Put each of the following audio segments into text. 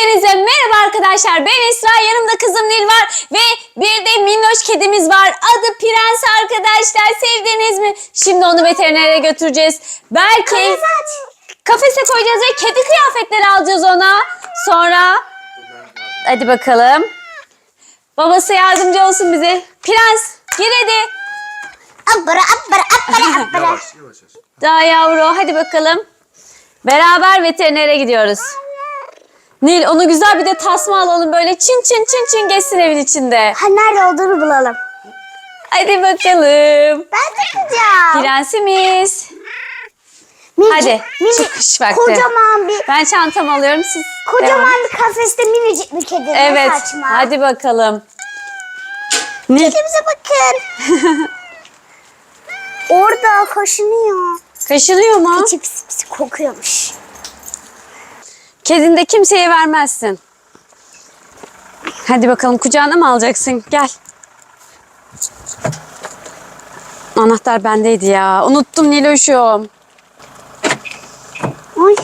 Hepinize merhaba arkadaşlar. Ben Esra, yanımda kızım Nil var ve bir de minnoş kedimiz var. Adı Prens arkadaşlar. Sevdiniz mi? Şimdi onu veterinere götüreceğiz. Belki kafese koyacağız ve kedi kıyafetleri alacağız ona. Sonra hadi bakalım. Babası yardımcı olsun bize. Prens gir hadi. Abbara abbara abbara abbara. Yavaş yavaş yavaş. Daha yavru hadi bakalım. Beraber veterinere gidiyoruz. Nil onu güzel bir de tasma alalım böyle çin çin çin çin geçsin evin içinde. Ha nerede olduğunu bulalım. Hadi bakalım. Ben takacağım. Prensimiz. Minicik- Hadi, minicik- çıkış vakti. Kocaman bir Ben çantamı alıyorum siz. devam. kocaman bir kafeste minicik bir kedi. Evet saçma. hadi bakalım. Nil Kedimize bakın. Orada kaşınıyor. kaşınıyor mu? İçi pis pis kokuyormuş. Kedini de kimseye vermezsin. Hadi bakalım kucağına mı alacaksın? Gel. Anahtar bendeydi ya. Unuttum Niloş'um. Ay,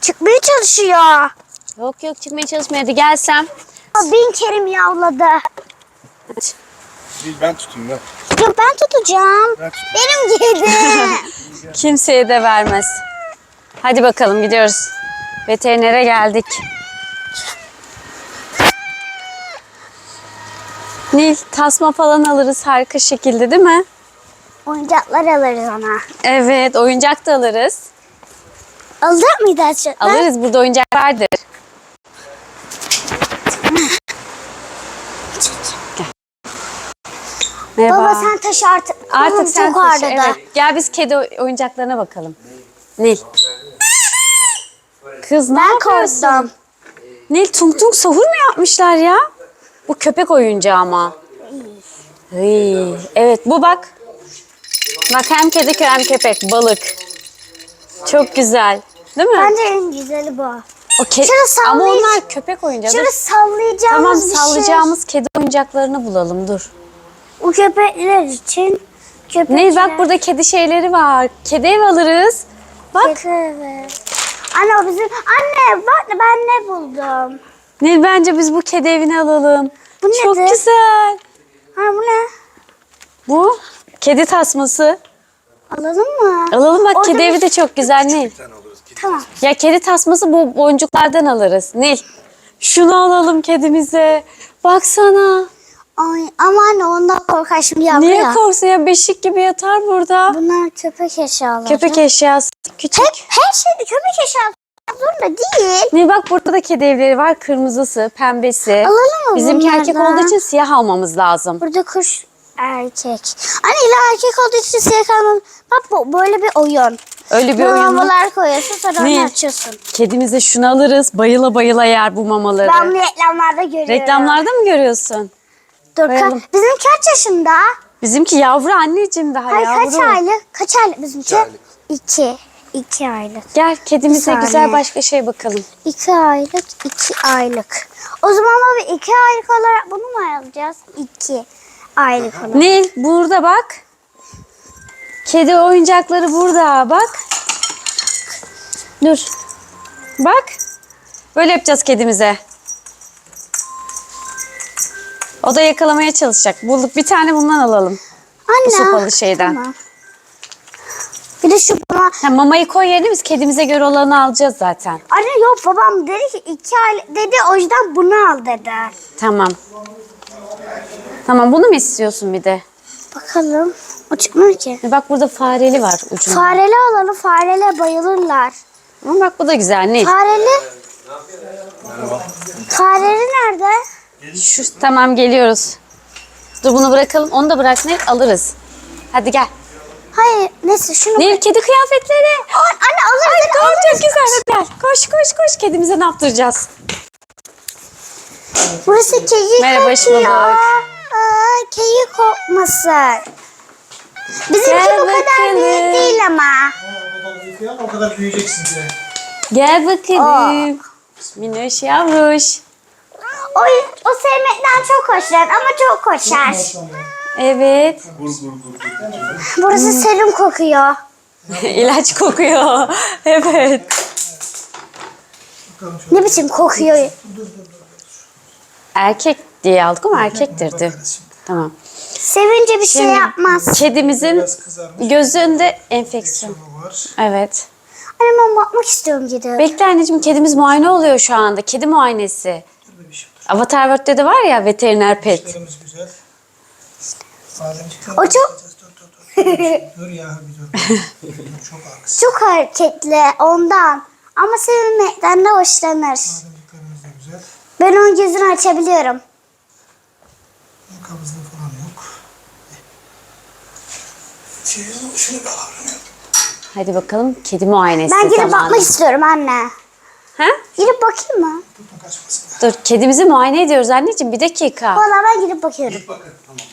çıkmaya çalışıyor. Yok yok çıkmaya çalışmıyor. Hadi gelsem. Aa, Bin kere miyavladı. Hadi. Değil ben tutayım ben. Yok ben tutacağım. Ben tutayım. Benim kedi. Kimseye de vermez. Hadi bakalım gidiyoruz. Veterinere geldik. Nil tasma falan alırız harika şekilde değil mi? Oyuncaklar alırız ona. Evet oyuncak da alırız. Alacak mıydı açıklar? Alırız burada oyuncak vardır. Merhaba. Baba sen taşı artık. Artık sen taşı, evet. Gel biz kedi oy- oyuncaklarına bakalım. Nil. Kız ne Ben yapıyorsun? korktum. Nil tung tung sahur mu yapmışlar ya? Bu köpek oyuncağı ama. Iy, Evet bu bak. Bak hem kedi hem köpek balık. Çok güzel. Değil mi? Bence en güzeli bu. o ke- ama onlar köpek oyuncağı. Dur. sallayacağımız Tamam bir şey. sallayacağımız kedi oyuncaklarını bulalım dur. O köpekler için. Köpekler. Nil bak burada kedi şeyleri var. Kedi ev alırız. Bak Evet. Anne o bizim. Anne bak ben ne buldum. Nil bence biz bu kedi evini alalım. Bu Çok nedir? güzel. Ha bu ne? Bu kedi tasması. Alalım mı? Alalım bak Orada kedi bir- evi de çok güzel Nil. Bir tane alırız. Kedi Tamam. Ya kedi tasması bu boncuklardan alırız. Nil. Şunu alalım kedimize. Baksana. Ay ama anne ondan korkar şimdi yavru Niye ya. korksun ya beşik gibi yatar burada. Bunlar köpek eşyaları. Köpek eşyası küçük. Hep her şeyde köpek eşyası zorunda değil. Nil bak burada da kedi evleri var. Kırmızısı, pembesi. Alalım mı Bizimki erkek bunlardan? olduğu için siyah almamız lazım. Burada kuş erkek. Anne illa erkek olduğu için siyah kalmalı. Bak bu böyle bir oyun. Öyle bir oyun mu? Mamalar koyuyorsun sonra Ne? onu açıyorsun. Kedimize şunu alırız. Bayıla bayıla yer bu mamaları. Ben bunu reklamlarda görüyorum. Reklamlarda mı görüyorsun? Dur, ka- koyalım. bizim kaç yaşında? Bizimki yavru anneciğim daha Hayır yavru. kaç aylık? Kaç aylık bizimki? İki aylık. İki. İki aylık. Gel kedimize Bir güzel saniye. başka şey bakalım. İki aylık, iki aylık. O zaman baba iki aylık olarak bunu mu alacağız? İki aylık olarak. Nil burada bak. Kedi oyuncakları burada bak. Dur. Bak. Böyle yapacağız kedimize. O da yakalamaya çalışacak. Bulduk bir tane bundan alalım. Anne. sopalı şeyden. Tamam. Bir de şu bana... Ha, mamayı koy yerine biz kedimize göre olanı alacağız zaten. Anne yok babam dedi ki iki aylık dedi o yüzden bunu al dedi. Tamam. Tamam bunu mu istiyorsun bir de? Bakalım. O çıkmıyor ki. E Bak burada fareli var ucunda. Fareli alalım. Farele bayılırlar. Ama bak bu da güzel Nil. Fareli. Fareli nerede? Şu, tamam geliyoruz. Dur bunu bırakalım. Onu da bırak Nil alırız. Hadi gel. Hayır neyse şunu. Nil kedi kıyafetleri. Ay, anne alırız. Ay alırız. çok güzel. Gel. Koş koş koş. Kedimize ne yaptıracağız? Burası keyik Merhaba. Aa, keyik kokması. Bizimki Gel bu kadar bakalım. büyük değil ama. O kadar büyüyeceksin diye. Gel bakalım. Minnoş yavruş. O, o sevmekten çok hoşlanır ama çok koşar. Evet. Gur gur gur. gur. Burası serum kokuyor. İlaç kokuyor. Evet. Ne biçim kokuyor? Erkek diye aldık ama erkektir de. Tamam. Sevince bir şey Şimdi- yapmaz. Kedimizin Biraz kızarmış. gözünde enfeksiyon. Var. Evet. Anne ben bakmak istiyorum gidip. Bekle anneciğim kedimiz muayene oluyor şu anda. Kedi muayenesi. Dur şey. Avatar World'de de var ya veteriner pet. Dişlerimiz güzel. Bademcikler O çok- Dur dur dur. dur ya bir dur. Dur, Çok haklısın. Çok hareketli ondan. Ama sevilmekten de hoşlanır. Bademciklerimiz de güzel. Ben onun gözünü açabiliyorum. Kabızlığı falan yok. Şey, şunu bir alalım. Hadi bakalım kedi muayenesi Ben gidip zamanı. bakmak istiyorum anne. Ha? Gidip bakayım mı? Tutma kaçmasın. Dur kedimizi muayene ediyoruz anneciğim bir dakika. Valla ben gidip bakıyorum. Bakın tamam.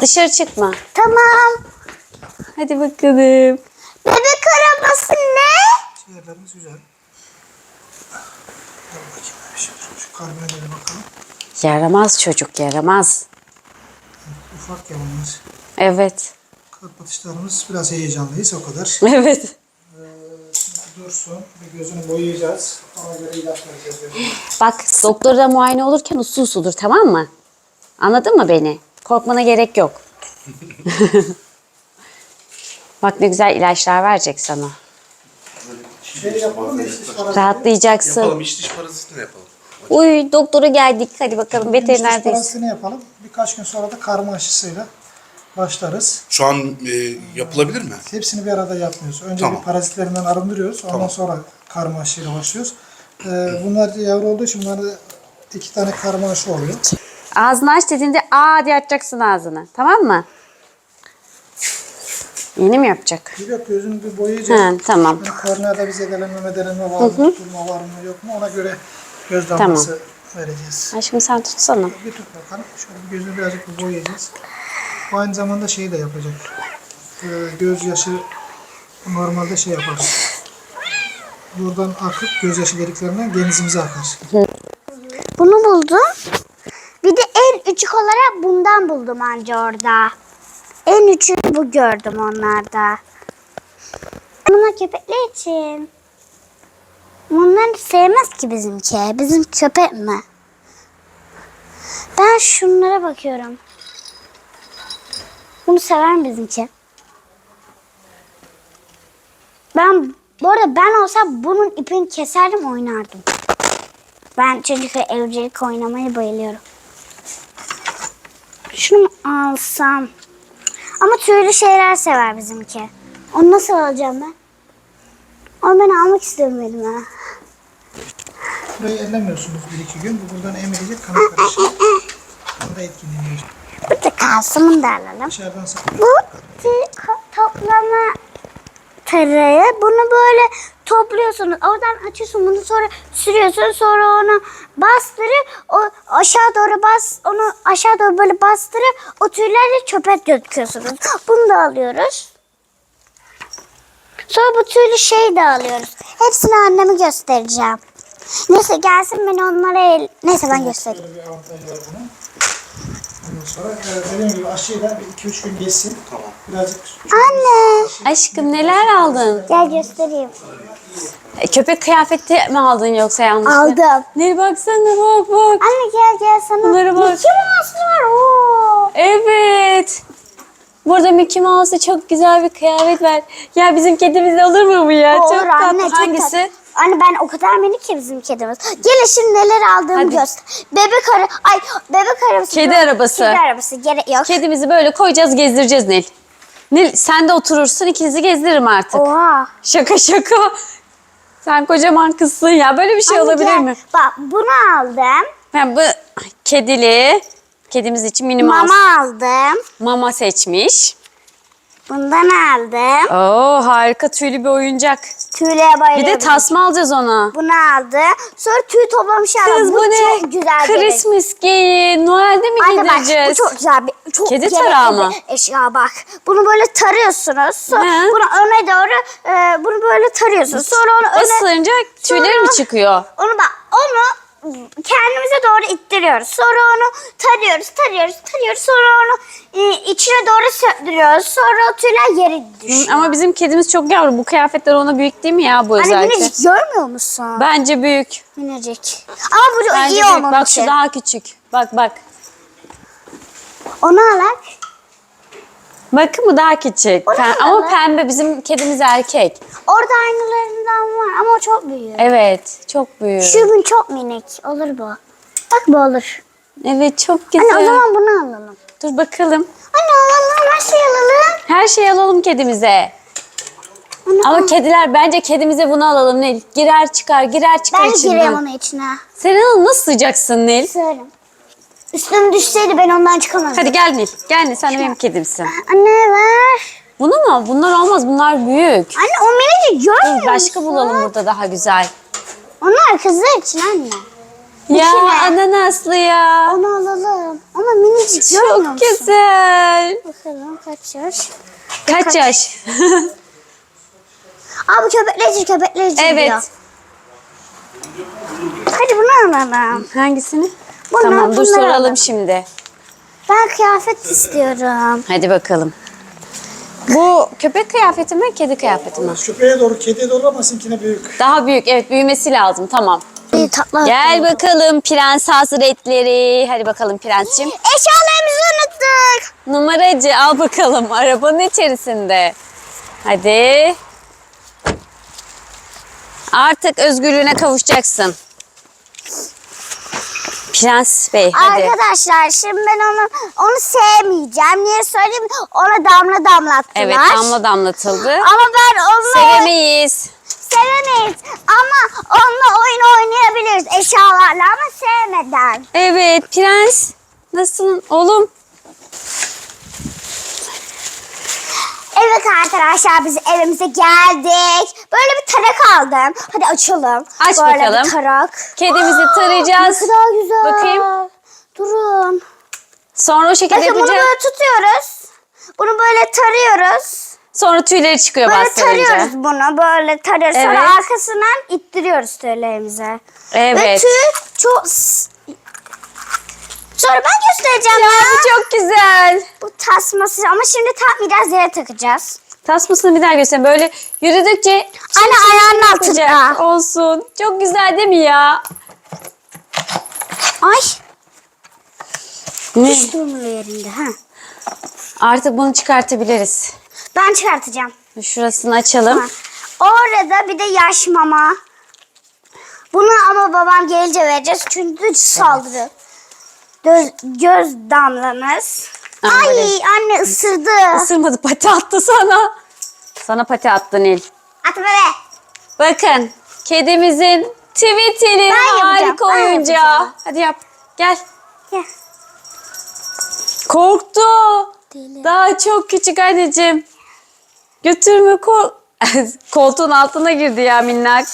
Dışarı çıkma. Tamam. Hadi bakalım. Bebek arabası ne? Ciğerlerimiz güzel. Dur bakayım. Şu bakalım. Yaramaz çocuk yaramaz. Ufak yavrumuz. Evet. Kalp atışlarımız biraz heyecanlıyız o kadar. Evet. Dursun. Bir gözünü boyayacağız. Ona göre ilaç vereceğiz. Bak doktorda muayene olurken uslu usludur tamam mı? Anladın mı beni? Korkmana gerek yok. Bak ne güzel ilaçlar verecek sana. Şey yapalım mı? İşte parazit. Rahatlayacaksın. Yapalım iç dış parazitini yapalım. Uy doktora geldik. Hadi bakalım İşte veterinerdeyiz. parazitini yapalım. Birkaç gün sonra da karma aşısıyla başlarız. Şu an e, yapılabilir mi? Hepsini bir arada yapmıyoruz. Önce Tamam. bir parazitlerinden arındırıyoruz. Ondan sonra karma aşıyla başlıyoruz. Ee, bunlar yavru olduğu için bunlarda iki tane karma aşı oluyor. Ağzını aç dediğinde aa diye açacaksın ağzını. Tamam mı? Yeni mi yapacak? Bir yok gözünü bir boyayacağız. Ha, tamam. Yani korneada bir zedelenme medelenme var mı, tutulma var mı yok mu ona göre göz damlası vereceğiz. Aşkım sen tutsana. Bir tut bakalım. Şöyle bir gözünü birazcık bir boyayacağız. Bu aynı zamanda şeyi de yapacak. Ee, gözyaşı normalde şey yapar. Buradan akıp gözyaşı deliklerinden genizimize akar. Bunu buldum. Bir de en küçük olarak bundan buldum anca orada. En küçüğü bu gördüm onlarda. Bunlar köpekler için. Bunlar sevmez ki bizimki. Bizim köpek mi? Ben şunlara bakıyorum. Bunu sever mi bizimki? Ben bu arada ben olsam bunun ipini keserdim oynardım. Ben çünkü evcilik oynamayı bayılıyorum. Şunu alsam? Ama tüylü şeyler sever bizimki. Onu nasıl alacağım ben? Onu ben almak istiyorum elime. Burayı ellemiyorsunuz bir iki gün. Bu buradan emilecek kana karışır. Burada etkinliğini Burada kalsın bunu da alalım. Bu toplama tarayı. Bunu böyle topluyorsunuz. Oradan açıyorsun bunu sonra sürüyorsun. Sonra onu bastırıp o aşağı doğru bas onu aşağı doğru böyle bastırıp o tüylerle çöpe döküyorsunuz. Bunu da alıyoruz. Sonra bu tüylü şey de alıyoruz. Hepsini anneme göstereceğim. Neyse gelsin ben onlara el... Neyse ben göstereyim. Ondan sonra e, dediğim gibi aşıyı da bir 2-3 gün geçsin. Tamam. Birazcık Anne Aşkım neler aldın? gel göstereyim. E, köpek kıyafeti mi aldın yoksa yanlış mı? Aldım. Nil baksana bak bak. Anne gel gel sana. Bunlara bak. Mickey Mouse var. Oo. Evet. Burada Mickey Mouse'a çok güzel bir kıyafet var. Ya bizim kedimiz olur mu bu ya? Olur çok tatlı. anne, çok Hangisi? tatlı. Anne ben o kadar minik ki bizim kedimiz. Gelin şimdi neler aldığımı Hadi. göster. Bebek ara ay bebek arabası. Kedi arabası. Kedi arabası gerek yok. Kedimizi böyle koyacağız gezdireceğiz Nil. Nil sen de oturursun ikinizi gezdiririm artık. Oha. Şaka şaka. Sen kocaman kızsın ya. Böyle bir şey Anne olabilir gel. mi? Bak bunu aldım. Ben bu kedili kedimiz için mini Mama aldım. mama seçmiş. Bundan aldım. Oo harika tüylü bir oyuncak. Tüyleye Bir bayılıyorum. de tasma alacağız ona. Bunu aldım. Sonra tüy toplamış aldım. Kız bu, ne? çok güzel bir Christmas geyi. Noel'de mi Anne bak bu giydireceğiz? çok güzel bir çok Kedi tarağı bir mı? Eşya bak. Bunu böyle tarıyorsunuz. Sonra He. bunu öne doğru e, bunu böyle tarıyorsunuz. Sonra onu öne Isırınca tüyleri mi çıkıyor? onu bak onu kendimize doğru ittiriyoruz. Sonra onu tarıyoruz, tarıyoruz, tarıyoruz. Sonra onu e, içine doğru söktürüyoruz. Sonra o tüyler yere düşüyor. Ama bizim kedimiz çok yavru. Bu kıyafetler ona büyük değil mi ya bu Hani özellikle? minicik görmüyor musun? Bence büyük. Minicik. Ama bu Bence iyi büyük. onun Bak şu daha küçük. Bak bak. Onu alak. Bakın bu daha küçük. O ne Pem- ama lan? pembe bizim kedimiz erkek. Orada aynılarından var ama o çok büyük. Evet çok büyük. Şu gün çok minik. Olur bu. Bak bu olur. Evet çok Anne güzel. o zaman bunu alalım. Dur bakalım. Anne alalım her şeyi alalım. Her şeyi alalım kedimize. Anne, Ama kediler bence kedimize bunu alalım Nil. Girer çıkar girer çıkar ben içinden. gireyim onun içine. Sen onu nasıl sığacaksın Nil? Sığarım. Üstüm düşseydi ben ondan çıkamazdım. Hadi gel Nil. Gel Nil sen de benim kedimsin. Anne ver. Bunu mu? Bunlar olmaz. Bunlar büyük. Anne o minicik görmüyor Dur başka musun? bulalım burada daha güzel. Onlar kızlar için anne. Ya İçine. ananaslı ya. Onu alalım. Ama minicik görmüyor Çok musun? güzel. Bakalım kaç yaş. Kaç yaş? Aa bu köpeklerci köpeklerci diyor. evet. Hadi bunu alalım. Hangisini? Bunlar, tamam dur bunlar soralım alalım. şimdi. Ben kıyafet istiyorum. Hadi bakalım. Bu köpek kıyafeti mi, kedi kıyafeti mi? Köpeğe doğru, kediye doğru ama sizinkine büyük. Daha büyük, evet büyümesi lazım. Tamam. İyi tatlı. Gel bakalım prens hazretleri. Hadi bakalım prensciğim. Eşyalarımızı unuttuk. Numaracı al bakalım arabanın içerisinde. Hadi. Artık özgürlüğüne kavuşacaksın. Prens Bey hadi. Arkadaşlar şimdi ben onu onu sevmeyeceğim. Niye söyleyeyim? Ona damla damlattılar. Evet damla damlatıldı. Ama ben onunla Sevemeyiz. sevemeyiz. Ama onunla oyun oynayabiliriz eşyalarla ama sevmeden. Evet prens. Nasılsın oğlum? Evet arkadaşlar biz evimize geldik. Böyle bir tarak aldım. Hadi açalım. Aç Böyle bakalım. bir tarak. Kedimizi Ne tarayacağız. kadar güzel. Bakayım. Durun. Sonra o şekilde Bakın bunu yapacağız. böyle tutuyoruz. Bunu böyle tarıyoruz. Sonra tüyleri çıkıyor Böyle bastırınca. tarıyoruz bunu. Böyle tarıyoruz. Evet. Sonra arkasından ittiriyoruz tüylerimize. Ve Evet. tüy çok... Sonra ben göstereceğim Ya ya. bu çok güzel. Bu tasması ama şimdi takmayacağız yere takacağız. Tasmasını bir daha göstereyim. Böyle yürüdükçe Anne ayağının altında. Olsun. Çok güzel değil mi ya? Ay. Ne? Hiç durmuyor yerinde. Ha. Artık bunu çıkartabiliriz. Ben çıkartacağım. Şurasını açalım. Ha. Orada bir de yaş mama. Bunu ama babam gelince vereceğiz çünkü saldırı. Göz, göz damlamız. Ay anne ısırdı. Isırmadı pati attı sana. Sana pati attı Nil. Atma be. Bakın kedimizin tweetili Ben yapacağım, harika ben oyuncağı. yapacağım. Hadi yap. Gel. Gel. Korktu. Deli. Daha çok küçük anneciğim. Götürme kol. Koltuğun altına girdi ya minnak.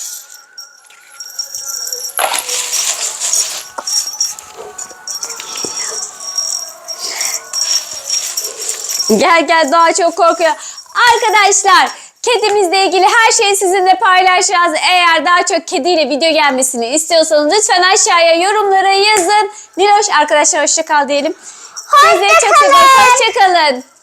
Gel gel daha çok korkuyor. Arkadaşlar kedimizle ilgili her şeyi sizinle paylaşacağız. Eğer daha çok kediyle video gelmesini istiyorsanız lütfen aşağıya yorumlara yazın. Niloş arkadaşlar hoşça kal diyelim. Size çok